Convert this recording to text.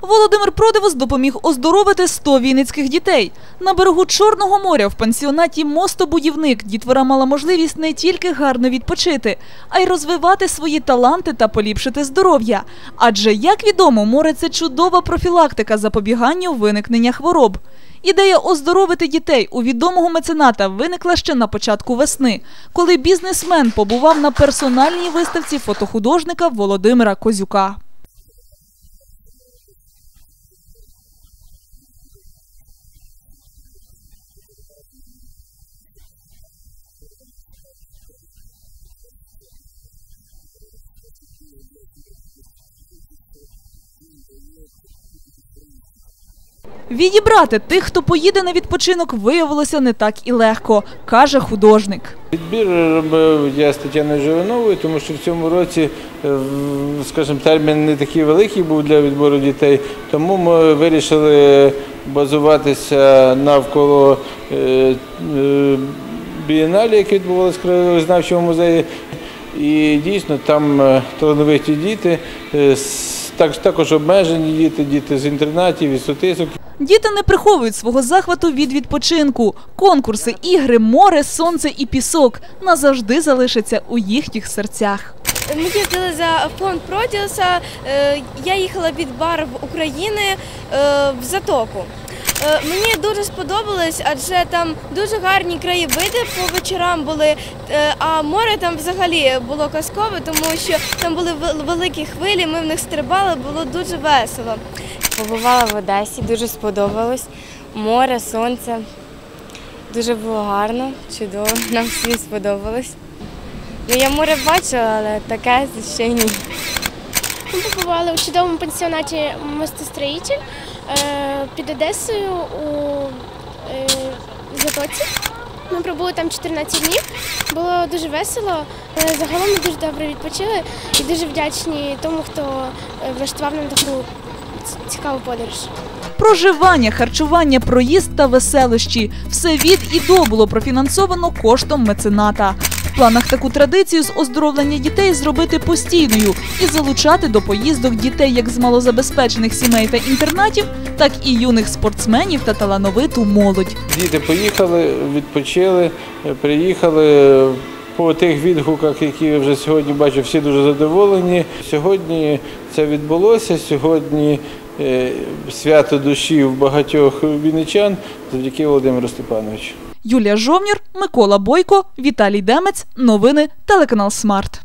Володимир Продивос допоміг оздоровити 100 вінницьких дітей. На берегу Чорного моря в пансіонаті «Мостобудівник» дітвора мала можливість не тільки гарно відпочити, а й розвивати свої таланти та поліпшити здоров'я. Адже, як відомо, море – це чудова профілактика запобіганню виникнення хвороб. Ідея оздоровити дітей у відомого мецената виникла ще на початку весни, коли бізнесмен побував на персональній виставці фотохудожника Володимира Козюка. Відібрати тих, хто поїде на відпочинок, виявилося не так і легко, каже художник. Відбір робив я з Тетяною Живиновою, тому що в цьому році, е, скажімо, термін не такий великий був для відбору дітей, тому ми вирішили базуватися навколо е, е, бієналі, яке відбувалося в краєзнавчому музеї. І дійсно там талановиті діти, с- так- також обмежені діти, діти з інтернатів, із сутисок. Діти не приховують свого захвату від відпочинку. Конкурси, ігри, море, сонце і пісок назавжди залишаться у їхніх серцях. Ми їздили за фонд Продіуса. е, Я їхала від бар в України е, в Затоку. Е, Мені дуже сподобалось, адже там дуже гарні краєвиди по вечорам були, е, а море там взагалі було казкове, тому що там були великі хвилі, ми в них стрибали, було дуже весело. Побувала в Одесі, дуже сподобалось. Море, сонце. Дуже було гарно, чудово, нам всім сподобалось. Ну, я море бачила, але таке ще ні. Ми побували у чудовому пансіонаті мостостроїтель під Одесою у е, Затоці. Ми пробули там 14 днів. Було дуже весело. Е, Загалом ми дуже добре відпочили і дуже вдячні тому, хто е, влаштував нам таку цікаву подорож. Проживання, харчування, проїзд та веселощі – все від і до було профінансовано коштом мецената. В планах таку традицію з оздоровлення дітей зробити постійною і залучати до поїздок дітей як з малозабезпечених сімей та інтернатів, так і юних спортсменів та талановиту молодь. Діти поїхали, відпочили, приїхали. По тих відгуках, які я вже сьогодні бачу, всі дуже задоволені. Сьогодні це відбулося. Сьогодні е, свято душі в багатьох вінничан завдяки Володимиру Степановичу. Юлія Жовнір, Микола Бойко, Віталій Демець. Новини телеканал Смарт.